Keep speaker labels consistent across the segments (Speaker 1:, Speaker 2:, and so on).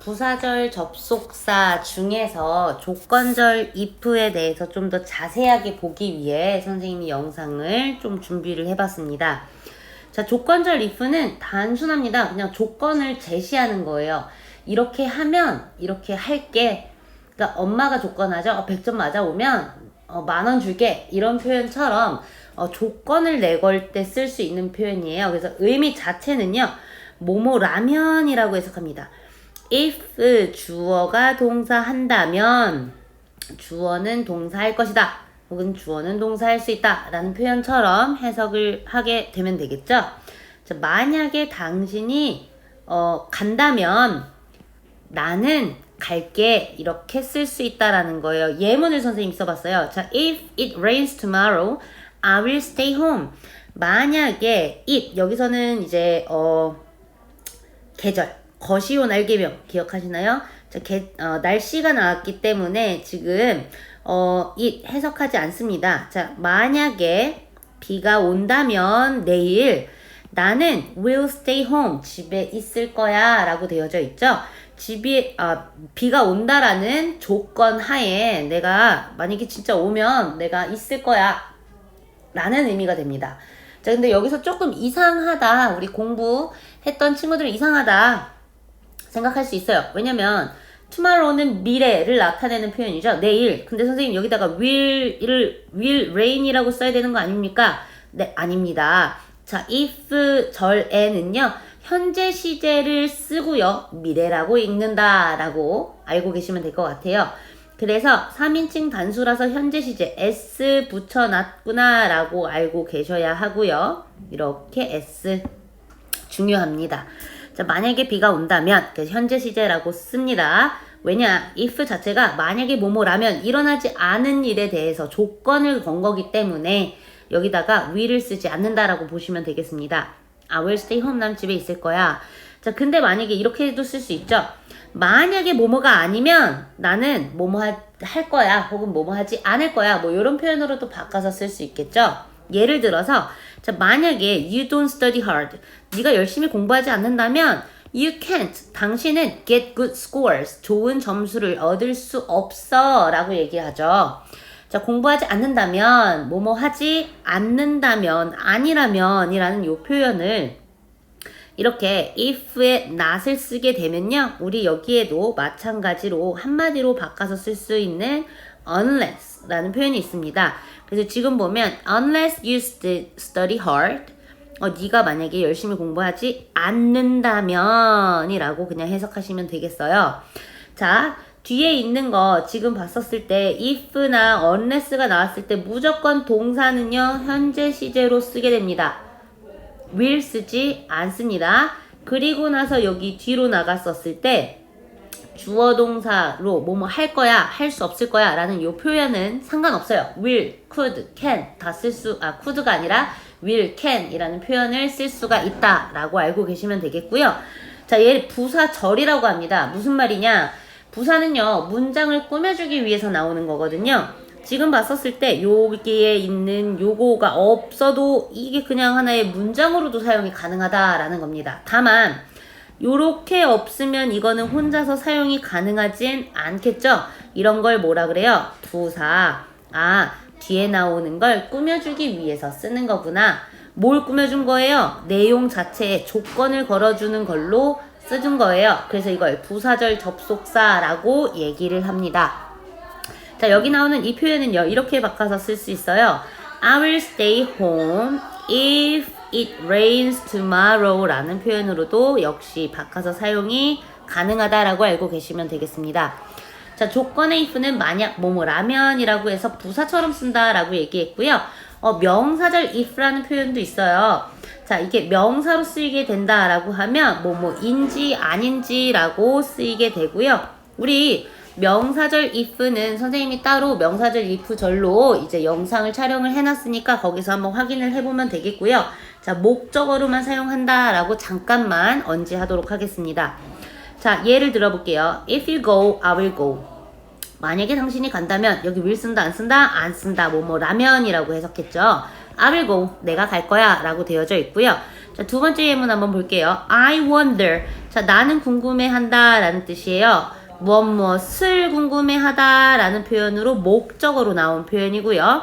Speaker 1: 부사절 접속사 중에서 조건절 if에 대해서 좀 더 자세하게 보기 위해 선생님이 영상을 좀 준비를 해봤습니다. 자, 조건절 if는 단순합니다. 그냥 조건을 제시하는 거예요. 이렇게 하면 이렇게 할게. 그러니까 엄마가 조건하죠. 어, 100점 맞아오면 어, 만원 줄게. 이런 표현처럼 어, 조건을 내걸 때 쓸 수 있는 표현이에요. 그래서 의미 자체는요. 뭐뭐라면이라고 해석합니다. If 주어가 동사 한다면 주어는 동사할 것이다. 혹은 주어는 동사할 수 있다. 라는 표현처럼 해석을 하게 되면 되겠죠. 자, 만약에 당신이 어, 간다면 나는 갈게 이렇게 쓸 수 있다라는 거예요. 예문을 선생님이 써봤어요. 자, if it rains tomorrow, I will stay home. 만약에 it 여기서는 이제 어 계절 거시오 날개명 기억하시나요? 자, 개, 어, 날씨가 나왔기 때문에 지금 어, 이 해석하지 않습니다. 자, 만약에 비가 온다면 내일 나는 will stay home 집에 있을 거야 라고 되어져 있죠. 집이 아, 비가 온다라는 조건 하에 내가 만약에 진짜 오면 내가 있을 거야 라는 의미가 됩니다. 자, 근데 여기서 조금 이상하다. 우리 공부했던 친구들은 이상하다. 생각할 수 있어요. 왜냐면 tomorrow는 미래를 나타내는 표현이죠. 내일. 근데 선생님 여기다가 will을 will rain이라고 써야 되는 거 아닙니까? 네, 아닙니다. 자, if 절에는요. 현재 시제를 쓰고요. 미래라고 읽는다라고 알고 계시면 될 것 같아요. 그래서 3인칭 단수라서 현재 시제 s 붙여놨구나라고 알고 계셔야 하고요. 이렇게 s 중요합니다. 자, 만약에 비가 온다면 그래서 현재 시제라고 씁니다. 왜냐? if 자체가 만약에 뭐뭐라면 일어나지 않은 일에 대해서 조건을 건 거기 때문에 여기다가 will을 쓰지 않는다라고 보시면 되겠습니다. I will stay home. 난 집에 있을 거야. 자, 근데 만약에 이렇게도 쓸 수 있죠. 만약에 뭐뭐가 아니면 나는 뭐뭐 할, 할 거야. 혹은 뭐뭐 하지 않을 거야. 뭐 이런 표현으로도 바꿔서 쓸 수 있겠죠. 예를 들어서 자, 만약에 you don't study hard. 네가 열심히 공부하지 않는다면 you can't. 당신은 get good scores. 좋은 점수를 얻을 수 없어. 라고 얘기하죠. 자, 공부하지 않는다면, 뭐뭐 하지 않는다면, 아니라면, 이라는 요 표현을 이렇게 if에 not을 쓰게 되면요. 우리 여기에도 마찬가지로 한마디로 바꿔서 쓸 수 있는 unless 라는 표현이 있습니다. 그래서 지금 보면 unless you st- study hard 어, 네가 만약에 열심히 공부하지 않는다면 이라고 그냥 해석하시면 되겠어요. 자, 뒤에 있는 거 지금 봤었을 때 if나 unless가 나왔을 때 무조건 동사는요 현재 시제로 쓰게 됩니다. will 쓰지 않습니다. 그리고 나서 여기 뒤로 나갔었을 때 주어 동사로 뭐뭐 할 거야, 할 수 없을 거야 라는 요 표현은 상관없어요. will, could, can 다 쓸 수, 아, could가 아니라 will, can 이라는 표현을 쓸 수가 있다 라고 알고 계시면 되겠고요. 자, 얘 부사절이라고 합니다. 무슨 말이냐? 부사는요, 문장을 꾸며주기 위해서 나오는 거거든요. 지금 봤었을 때 여기에 있는 요거가 없어도 이게 그냥 하나의 문장으로도 사용이 가능하다라는 겁니다. 다만 요렇게 없으면 이거는 혼자서 사용이 가능하진 않겠죠? 이런 걸 뭐라 그래요? 부사. 아, 뒤에 나오는 걸 꾸며주기 위해서 쓰는 거구나. 뭘 꾸며준 거예요? 내용 자체에 조건을 걸어주는 걸로 써준 거예요. 그래서 이걸 부사절 접속사라고 얘기를 합니다. 자, 여기 나오는 이 표현은요, 이렇게 바꿔서 쓸 수 있어요. I will stay home if it rains tomorrow 라는 표현으로도 역시 바꿔서 사용이 가능하다라고 알고 계시면 되겠습니다. 자, 조건의 if는 만약 뭐뭐 라면이라고 해서 부사처럼 쓴다라고 얘기했고요. 어, 명사절 if라는 표현도 있어요. 자, 이게 명사로 쓰이게 된다라고 하면 뭐뭐인지 아닌지라고 쓰이게 되고요. 우리 명사절 if는 선생님이 따로 명사절 if 절로 이제 영상을 촬영을 해놨으니까 거기서 한번 확인을 해보면 되겠고요. 자, 목적어로만 사용한다라고 잠깐만 언지하도록 하겠습니다. 자, 예를 들어볼게요. If you go, I will go. 만약에 당신이 간다면 여기 will 쓴다 안 쓴다 안 쓴다 뭐 뭐 라면이라고 해석했죠. I will go 내가 갈 거야 라고 되어져 있고요. 자, 두 번째 예문 한번 볼게요. I wonder 자, 나는 궁금해한다 라는 뜻이에요. 무엇 무엇을 궁금해하다 라는 표현으로 목적어로 나온 표현이고요.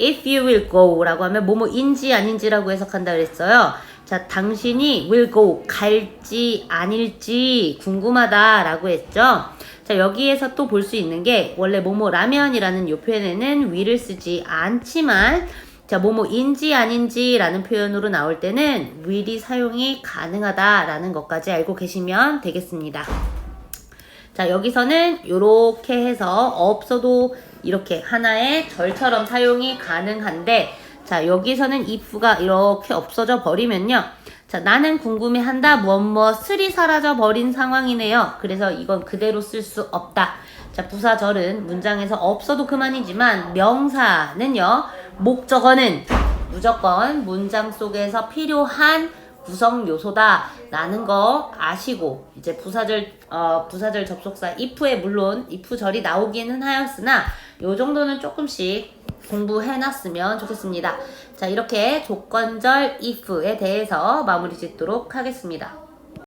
Speaker 1: If you will go 라고 하면 뭐뭐인지 아닌지라고 해석한다 그랬어요. 자, 당신이 will go 갈지 아닐지 궁금하다 라고 했죠. 자, 여기에서 또 볼 수 있는 게 원래 뭐뭐 라면이라는 요 표현에는 will을 쓰지 않지만 자, 뭐뭐인지 아닌지라는 표현으로 나올 때는 will이 사용이 가능하다라는 것까지 알고 계시면 되겠습니다. 자, 여기서는 이렇게 해서 없어도 이렇게 하나의 절처럼 사용이 가능한데, 자, 여기서는 if가 이렇게 없어져 버리면요. 자, 나는 궁금해 한다. 무엇 무엇을이 사라져 버린 상황이네요. 그래서 이건 그대로 쓸 수 없다. 자, 부사절은 문장에서 없어도 그만이지만 명사는요. 목적어는 무조건 문장 속에서 필요한 구성 요소다 라는 거 아시고 이제 부사절 어 부사절 접속사 if에 물론 if절이 나오기는 하였으나 요 정도는 조금씩 공부해 놨으면 좋겠습니다. 자, 이렇게 조건절 if에 대해서 마무리 짓도록 하겠습니다.